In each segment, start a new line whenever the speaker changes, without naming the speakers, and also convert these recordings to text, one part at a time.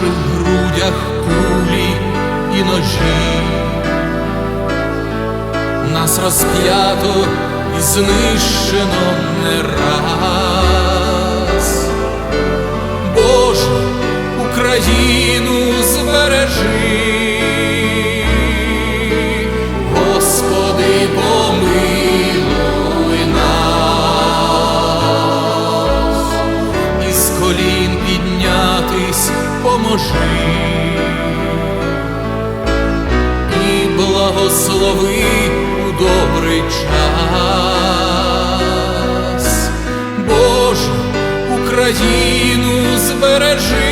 грудях кулі і ножі, нас розп'ято і знищено не раз. Боже, Україну благослови у добрий час. Боже, Україну збережи.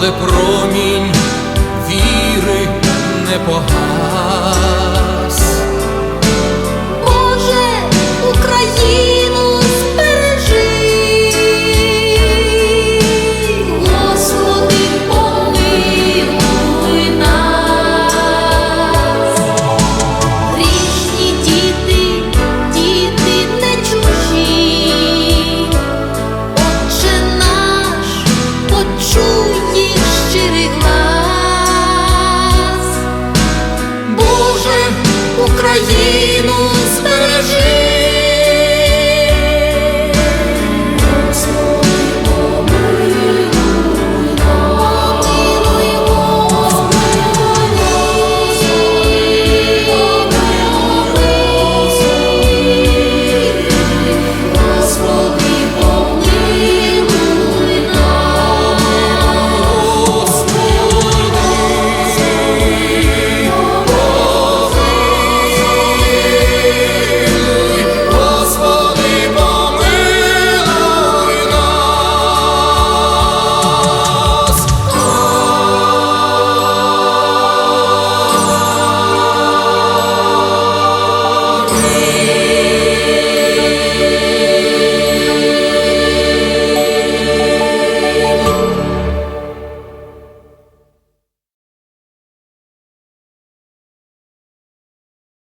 Але промінь віри не погас. Україну.